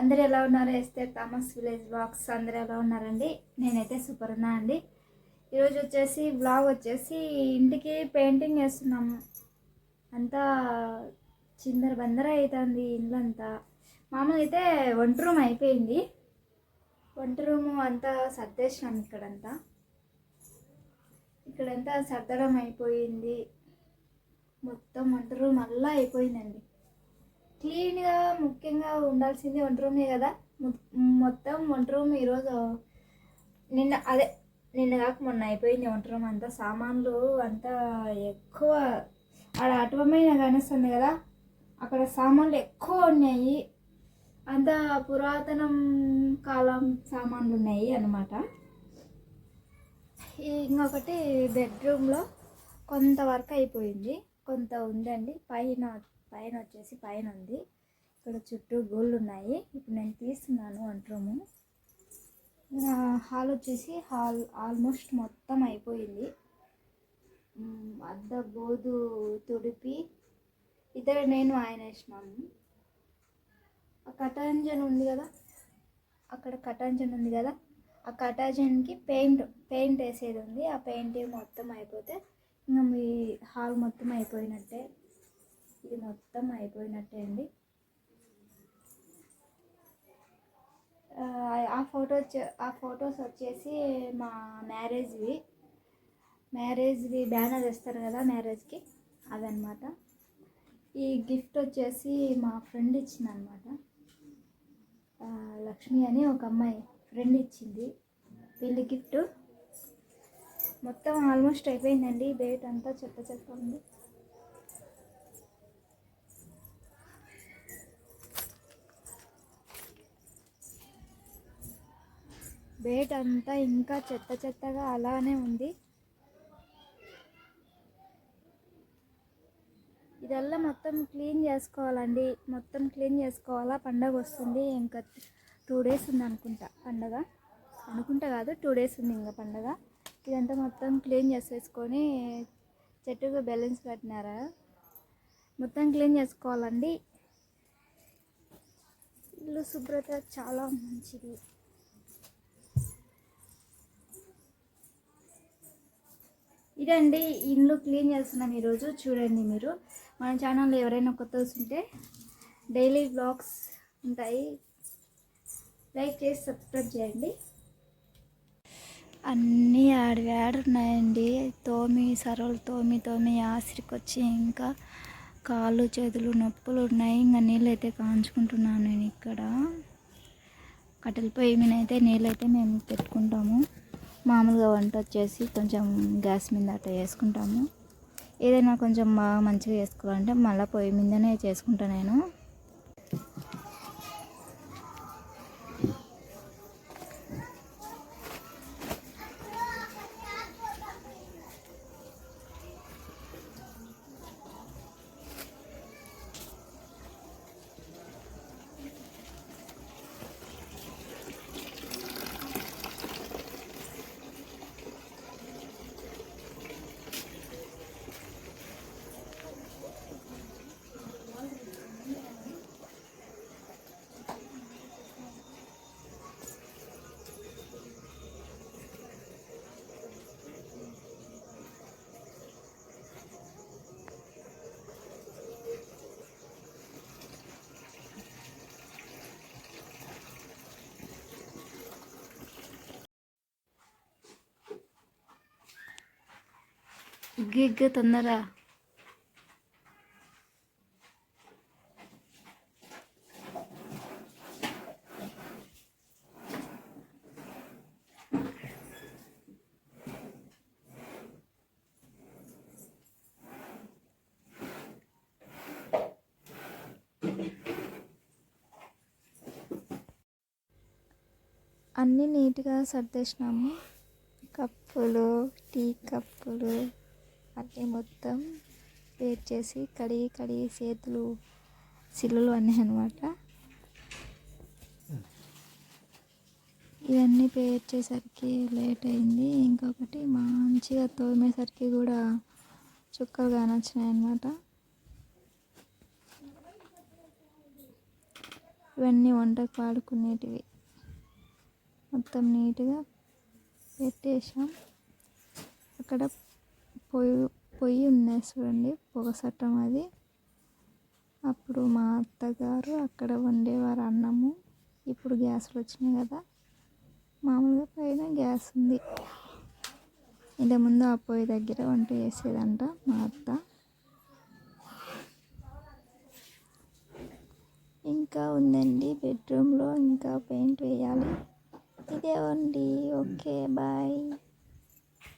అందరు ఎలా ఉన్నారు? ఎస్తే థామస్ విలేజ్ బ్లాగ్స్ అందరు ఎలా ఉన్నారండి? నేనైతే సూపర్ ఉన్నా అండి. ఈరోజు వచ్చేసి బ్లాగ్ వచ్చేసి ఇంటికి పెయింటింగ్ వేస్తున్నాము అంతా చిందర బందర అవుతుంది ఇండ్లంతా మామూలుగా అయితే వంట రూమ్ అయిపోయింది. వంట రూము అంతా సర్దేసినాం ఇక్కడంతా. ఇక్కడంతా సర్దడం అయిపోయింది. మొత్తం వంట రూమ్ అల్లా అయిపోయిందండి. క్లీన్గా ముఖ్యంగా ఉండాల్సింది వంట రూమే కదా. మొ- మొత్తం వంట రూమ్ ఈరోజు నిన్న అదే నిన్న కాక మొన్న అయిపోయింది వంట రూమ్ అంతా. సామాన్లు అంతా ఎక్కువ ఆడ అటువమైన కానిస్తుంది కదా. అక్కడ సామాన్లు ఎక్కువ ఉన్నాయి. అంత పురాతనం కాలం సామాన్లు ఉన్నాయి అన్నమాట. ఇంకొకటి బెడ్రూమ్లో కొంత వర్క్ అయిపోయింది. కొంత ఉందండి. పైన పైన వచ్చేసి పైన ఉంది ఇక్కడ చుట్టూ గోళ్ళు ఉన్నాయి ఇప్పుడు నేను తీస్తున్నాను వంట రూము. హాల్ వచ్చేసి హాల్ ఆల్మోస్ట్ మొత్తం అయిపోయింది. అద్ద బోధు తుడిపి. ఇద్దరు నేను ఆయన వేసినాము ఆ కటాంజన్ ఉంది కదా? అక్కడ కటాంజన్ ఉంది కదా? ఆ కటాంజన్కి పెయింట్ పెయింట్ వేసేది ఉంది. ఆ పెయింట్ మొత్తం అయిపోతే ఇంకా మీ హాల్ మొత్తం అయిపోయినట్టే. ఇది మొత్తం అయిపోయినట్టే అండి. ఆ, ఫోటో ఆ ఫొటోస్ వచ్చేసి మా మ్యారేజ్వి. మ్యారేజ్వి బ్యానర్ వేస్తారు కదా మ్యారేజ్కి అదనమాట. ఈ గిఫ్ట్ వచ్చేసి మా ఫ్రెండ్ ఇచ్చిందనమాట. లక్ష్మి అని ఒక అమ్మాయి ఫ్రెండ్ ఇచ్చింది. వీళ్ళ గిఫ్ట్ మొత్తం ఆల్మోస్ట్ అయిపోయిందండి. బయట అంతా చెత్త చెత్త ఉంది. బయట అంతా ఇంకా చెత్త చెత్తగా అలానే ఉంది. ఇదల్లా మొత్తం క్లీన్ చేసుకోవాలండి. మొత్తం క్లీన్ చేసుకోవాలా? పండగ వస్తుంది. ఇంకా టూ డేస్ ఉంది అనుకుంటా పండగ. అనుకుంటా కాదు టూ డేస్ ఉంది ఇంకా పండగ. ఇదంతా మొత్తం క్లీన్ చేసేసుకొని చెట్టుకు బెలూన్స్ కట్టినారా? మొత్తం క్లీన్ చేసుకోవాలండి. ఇల్లు శుభ్రత చాలా మంచిది. ఇదండి ఇల్లు క్లీన్ చేస్తున్నాం ఈరోజు చూడండి మీరు. మన ఛానల్లో ఎవరైనా కొత్త ఉంటే డైలీ బ్లాగ్స్ ఉంటాయి. లైక్ చేసి సబ్స్క్రైబ్ చేయండి. అన్నీ ఆడవాడు ఉన్నాయండి. తోమి సరవలు తోమి తోమి ఆసిరికి వచ్చి ఇంకా కాళ్ళు చేతులు నొప్పులు ఉన్నాయి. ఇంకా నీళ్ళు అయితే కాంచుకుంటున్నాను నేను ఇక్కడ. కట్టెల పొయ్యి మీద అయితే నీళ్ళు అయితే మేము పెట్టుకుంటాము. మామూలుగా వంట వచ్చేసి కొంచెం గ్యాస్ మీద అట్లా చేసుకుంటాము. ఏదైనా కొంచెం బాగా మంచిగా చేసుకోవాలంటే మళ్ళీ పొయ్యి మీదనే చేసుకుంటాను నేను. గిగ్ తొందర అన్నీ నీట్గా సర్దేసినాము. కప్పులు టీ కప్పులు. అన్నీ మొత్తం వేట్ చేసి కడిగి కడిగి చేతులు సిల్లులు అన్నీ అనమాట ఇవన్నీ పేర్ చేసరికి లేట్ అయింది. ఇంకొకటి మంచిగా తోమేసరికి కూడా చుక్కలు కానొచ్చినాయి అనమాట ఇవన్నీ వంటకు వాడుకునేటివి. మొత్తం నీట్గా పెట్టేసాం అక్కడ పొయ్యి పొయ్యి ఉన్నాయి చూడండి. పొగ సట్టం అది. అప్పుడు మా అత్తగారు అక్కడ వండేవారు అన్నము. ఇప్పుడు గ్యాస్లు వచ్చినాయి కదా. మామూలుగా పైన గ్యాస్ ఉంది. ఇంత ముందు ఆ పొయ్యి దగ్గర వంట చేసేదంట మా అత్త.